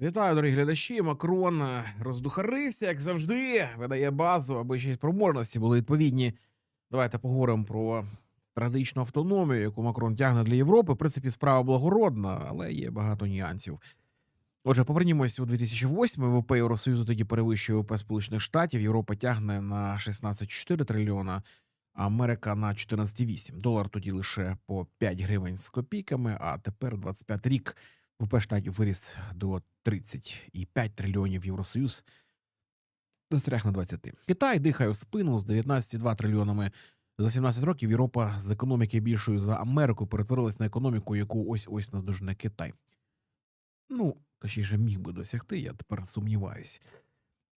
Вітаю, дорогі глядачі. Макрон е, роздухарився, як завжди, видає базу, аби ще й спроможності були відповідні. Давайте поговоримо про стратегічну автономію, яку Макрон тягне для Європи. В принципі, справа благородна, але є багато нюансів. Отже, повернімось у 2008. ВВП Євросоюзу тоді перевищує ВВП Сполучених Штатів. Європа тягне на 16,4 трильйона, а Америка на 14,8. Долар тоді лише по 5 гривень з копійками, а тепер 25 рік. ВВП штатів виріс до 30,5 трильйонів Євросоюз. Застряг на 20. Китай дихає в спину з 19,2 трильйонами. За 17 років Європа з економіки більшою за Америку перетворилась на економіку, яку ось ось наздожене Китай. Ну, точніше, міг би досягти, я тепер сумніваюсь.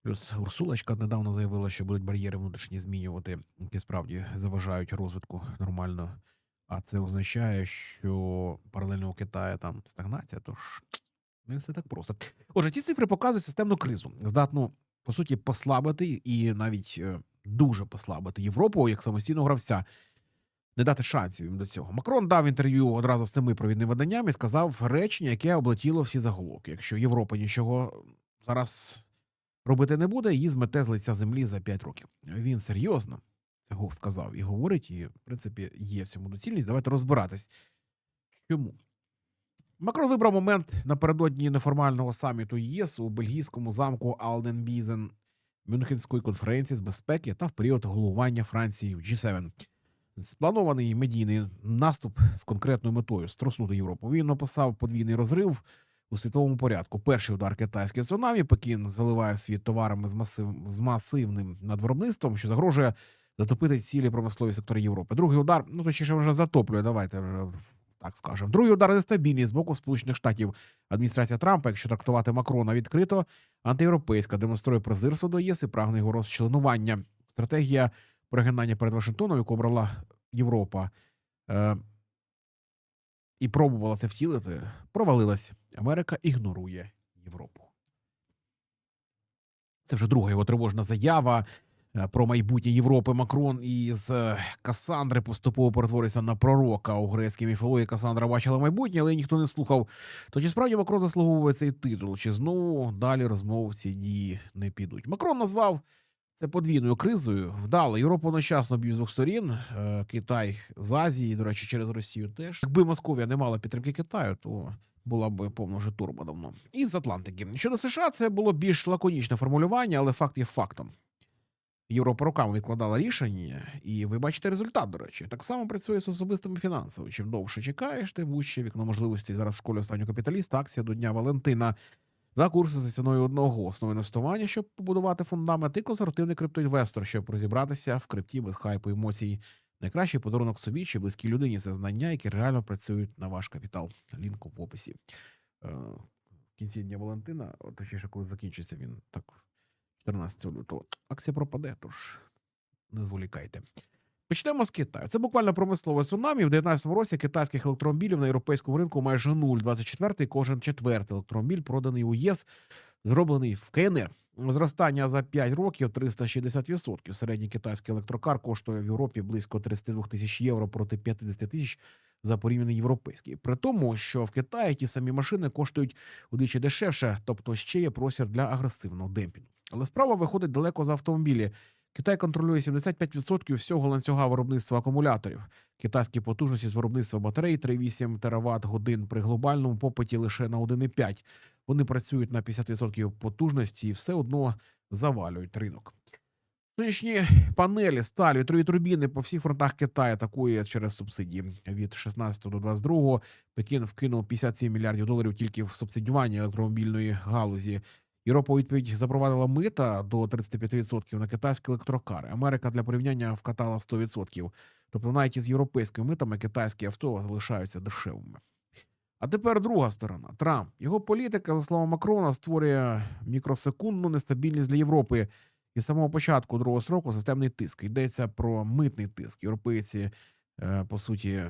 Плюс Урсулочка недавно заявила, що будуть бар'єри внутрішні змінювати, які справді заважають розвитку нормально. А це означає, що паралельно у Китаї там стагнація, тож не все так просто. Отже, ці цифри показують системну кризу, здатну по суті послабити і навіть е, дуже послабити Європу як самостійного гравця, не дати шансів їм до цього. Макрон дав інтерв'ю одразу з цими провідними виданнями і сказав речення, яке облетіло всі заголовки. Якщо Європа нічого зараз робити не буде, її змете з лиця землі за 5 років. Він серйозно цього сказав і говорить, і в принципі є в цьому доцільність. Давайте розбиратись. Чому? Макрон вибрав момент напередодні неформального саміту ЄС у бельгійському замку Алденбізен Мюнхенської конференції з безпеки та в період головування Франції в G7. Спланований медійний наступ з конкретною метою струснути Європу. Він описав подвійний розрив у світовому порядку. Перший удар китайської цунамі. Пекін заливає світ товарами з, масив... з масивним надвиробництвом, що загрожує затопити цілі промислові сектори Європи. Другий удар, ну точніше, вже затоплює. Давайте вже так скажемо. Другий удар нестабільний з боку Сполучених Штатів. Адміністрація Трампа, якщо трактувати Макрона відкрито, антиєвропейська демонструє презирство до ЄС і прагне його розчленування. Стратегія перегинання перед Вашингтоном, яку обрала Європа. Е- і пробувала це втілити, провалилась. Америка ігнорує Європу. Це вже друга його тривожна заява про майбутнє Європи. Макрон із е, Касандри поступово перетворився на пророка у грецькій міфології. Касандра бачила майбутнє, але ніхто не слухав. То чи справді Макрон заслуговує цей титул? Чи знову далі розмови в ці дії не підуть? Макрон назвав це подвійною кризою. Вдало Європу одночасно б'ють з двох сторін. е, Китай з Азії, до речі, через Росію теж. Якби Московія не мала підтримки Китаю, то була б повна вже турба давно. І з Атлантики. Щодо США, це було більш лаконічне формулювання, але факт є фактом. Європа роками відкладала рішення, і ви бачите результат, до речі. Так само працює з особистими фінансами. Чим довше чекаєш, тим вище вікно можливостей. Зараз в школі останнього капіталіста акція до Дня Валентина. За курси за ціною одного основи інвестування, щоб побудувати фундамент, і консервативний криптоінвестор, щоб розібратися в крипті без хайпу емоцій. Найкращий подарунок собі чи близькій людині це знання, які реально працюють на ваш капітал. Лінк в описі. Е, В кінці дня Валентина, точніше, коли закінчиться він так 14 лютого. Акція пропаде, тож не зволікайте. Почнемо з Китаю. Це буквально промислове цунамі. В 19-му році китайських електромобілів на європейському ринку майже нуль. 24-й кожен четвертий електромобіль, проданий у ЄС, зроблений в КНР. Зростання за 5 років 360%. Середній китайський електрокар коштує в Європі близько 32 тисяч євро проти 50 тисяч за порівняний європейський. При тому, що в Китаї ті самі машини коштують удвічі дешевше, тобто ще є простір для агресивного демпінгу. Але справа виходить далеко за автомобілі. Китай контролює 75% всього ланцюга виробництва акумуляторів. Китайські потужності з виробництва батарей 3,8 тераватт годин при глобальному попиті лише на 1,5. Вони працюють на 50% потужності і все одно завалюють ринок. Сонячні панелі, сталь, вітрові турбіни по всіх фронтах Китаю атакує через субсидії. Від 16 до 22 Пекін вкинув 57 мільярдів доларів тільки в субсидіювання електромобільної галузі. Європа у відповідь запровадила мита до 35% на китайські електрокари. Америка для порівняння вкатала 100%. Тобто навіть із європейськими митами китайські авто залишаються дешевими. А тепер друга сторона. Трамп. Його політика, за словами Макрона, створює мікросекундну нестабільність для Європи. І самого початку другого строку системний тиск. Йдеться про митний тиск. Європейці, е, по суті,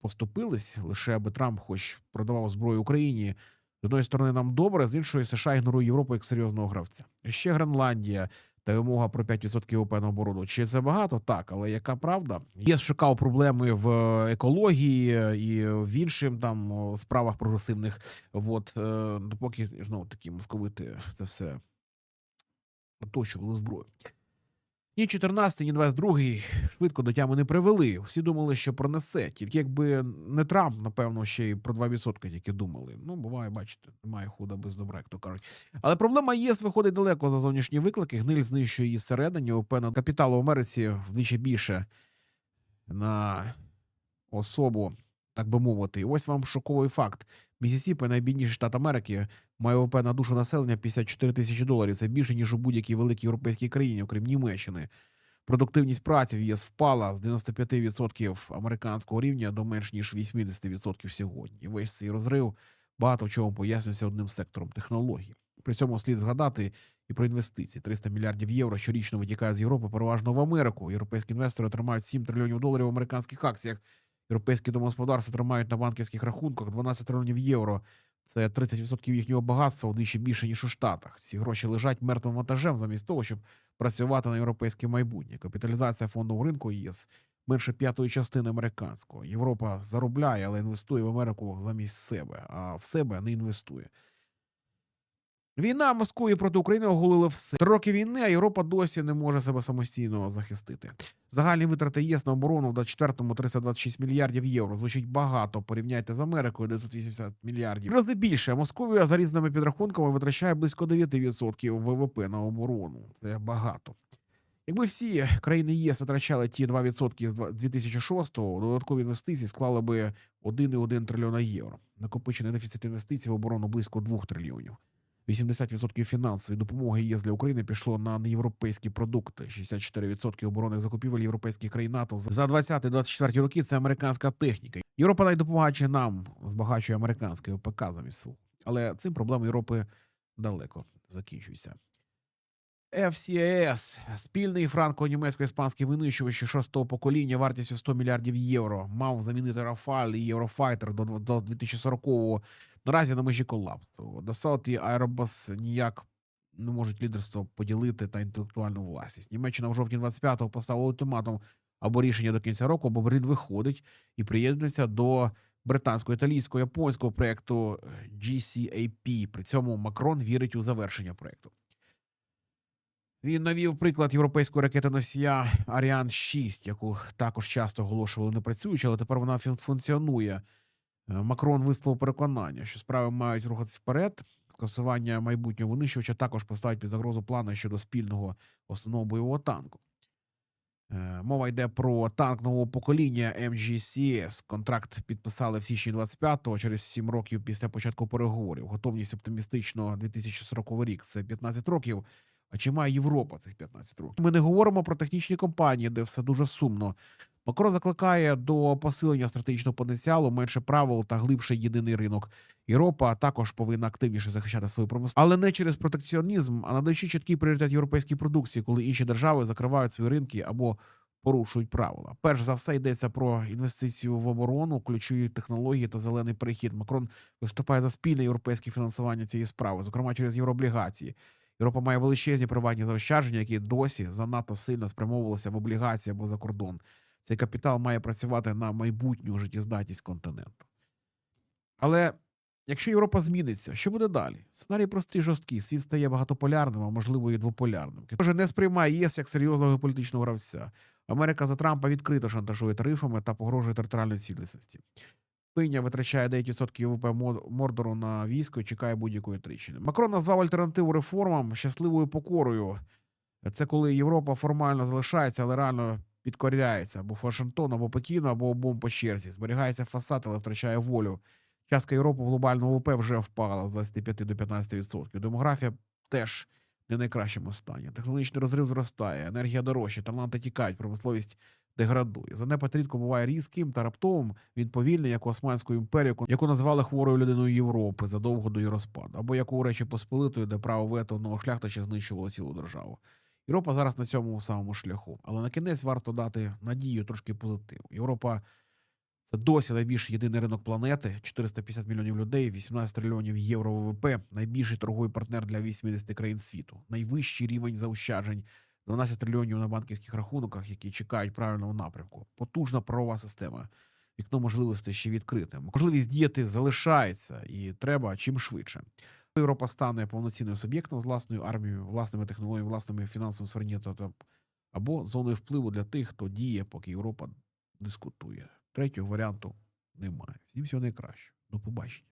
поступились, лише аби Трамп хоч продавав зброю Україні. З одної сторони, нам добре, з іншої США ігнорує Європу як серйозного гравця. Ще Гренландія та й умова про 5% ВВП на оборону. Чи це багато? Так, але яка правда? Я шукав проблеми в екології і в іншим там справах прогресивних. От е, допоки ну, такі московити це все оточували зброю. Ні 14, ні 22 швидко до тями не привели. Всі думали, що пронесе. Тільки якби не Трамп, напевно, ще й про 2% тільки думали. Ну, буває, бачите, немає худа без добра, як то кажуть. Але проблема ЄС виходить далеко за зовнішні виклики. Гниль знищує її зсередині. Певно, капіталу в Америці вдвічі більше на особу, так би мовити. І ось вам шоковий факт. Місісіпи, найбідніший штат Америки, має ВВП на душу населення 54 тисячі доларів. Це більше, ніж у будь-якій великій європейській країні, окрім Німеччини. Продуктивність праці в ЄС впала з 95% американського рівня до менш ніж 80% сьогодні. І весь цей розрив багато чому пояснюється одним сектором технологій. При цьому слід згадати і про інвестиції. 300 мільярдів євро щорічно витікає з Європи, переважно в Америку. Європейські інвестори тримають 7 трильйонів доларів в американських акціях. Європейські домогосподарства тримають на банківських рахунках 12 трильйонів євро. Це 30% їхнього багатства вдвічі більше, ніж у Штатах. Ці гроші лежать мертвим вантажем замість того, щоб працювати на європейське майбутнє. Капіталізація фондового ринку ЄС менше п'ятої частини американського. Європа заробляє, але інвестує в Америку замість себе, а в себе не інвестує. Війна Москвою проти України оголила все. Три роки війни, а Європа досі не може себе самостійно захистити. Загальні витрати ЄС на оборону в 24-му 326 мільярдів євро. Звучить багато. Порівняйте з Америкою 980 мільярдів. Рази більше Московія за різними підрахунками витрачає близько 9% ВВП на оборону. Це багато. Якби всі країни ЄС витрачали ті 2% з 2006-го, додаткові інвестиції склали би 1,1 трильйона євро. Накопичений дефіцит інвестицій в оборону близько 2 трильйонів. 80% фінансової допомоги ЄС для України пішло на неєвропейські продукти. 64% оборонних закупівель європейських країн НАТО за 20-24 роки це американська техніка. Європа навіть допомагаючи нам, збагачує американське ОПК замість свого. Але цим проблем Європи далеко закінчуються. FCAS – спільний франко-німецько-іспанський винищувач шостого покоління вартістю 100 мільярдів євро. Мав замінити Рафаль і Єврофайтер до, до 2040-го. Наразі на межі колапсу. Dassault і Airbus ніяк не можуть лідерство поділити та інтелектуальну власність. Німеччина в жовтні 25-го поставила ультиматум або рішення до кінця року, або Брід виходить і приєднується до британського, італійського, японського проєкту GCAP. При цьому Макрон вірить у завершення проєкту. Він навів приклад європейської ракети-носія Аріан 6, яку також часто оголошували непрацюючи, але тепер вона фун- функціонує. Е, Макрон висловив переконання, що справи мають рухатися вперед. Скасування майбутнього винищувача також поставить під загрозу плани щодо спільного основного бойового танку. Е, Мова йде про танк нового покоління MGCS. Контракт підписали в січні 25-го, через 7 років після початку переговорів. Готовність оптимістично 2040 рік це 15 років. А чи має Європа цих 15 років? Ми не говоримо про технічні компанії, де все дуже сумно. Макрон закликає до посилення стратегічного потенціалу, менше правил та глибший єдиний ринок. Європа також повинна активніше захищати свою промисловість, але не через протекціонізм, а надаючи чіткий пріоритет європейській продукції, коли інші держави закривають свої ринки або порушують правила. Перш за все йдеться про інвестицію в оборону, ключові технології та зелений перехід. Макрон виступає за спільне європейське фінансування цієї справи, зокрема через єврооблігації. Європа має величезні приватні заощадження, які досі занадто сильно спрямовувалися в облігації або за кордон. Цей капітал має працювати на майбутню життєздатність континенту. Але якщо Європа зміниться, що буде далі? Сценарій простий жорсткий. Світ стає багатополярним, а можливо і двополярним. Каже, не сприймає ЄС як серйозного політичного гравця. Америка за Трампа відкрито шантажує тарифами та погрожує територіальній цілісності. Пиня витрачає 9% ВВП Мор- Мордору на військо і чекає будь-якої тріщини. Макрон назвав альтернативу реформам щасливою покорою. Це коли Європа формально залишається, але реально підкоряється або Вашингтону, або Пекіну, або обом по черзі. Зберігається фасад, але втрачає волю. Частка Європи в глобальному ВВП вже впала з 25 до 15%. Демографія теж не в найкращому стані. Технологічний розрив зростає, енергія дорожча, таланти тікають, промисловість деградує. Занепад рідко буває різким та раптовим. Він повільний, як Османську імперію, яку назвали хворою людиною Європи задовго до її розпаду, або як у Речі Посполитої, де право вето одного шляхтича знищувало цілу державу. Європа зараз на цьому самому шляху. Але на кінець варто дати надію трошки позитиву. Європа Це досі найбільший єдиний ринок планети, 450 мільйонів людей, 18 трильйонів євро ВВП, найбільший торговий партнер для 80 країн світу, найвищий рівень заощаджень, 12 трильйонів на банківських рахунках, які чекають правильного напрямку. Потужна правова система. Вікно можливостей ще відкрите. Можливість діяти залишається, і треба чим швидше. Європа стане повноцінним суб'єктом з власною армією, власними технологіями, власними фінансовим суверенітетом або зоною впливу для тих, хто діє, поки Європа дискутує. Третього варіанту немає. Всім всього найкращого. До побачення.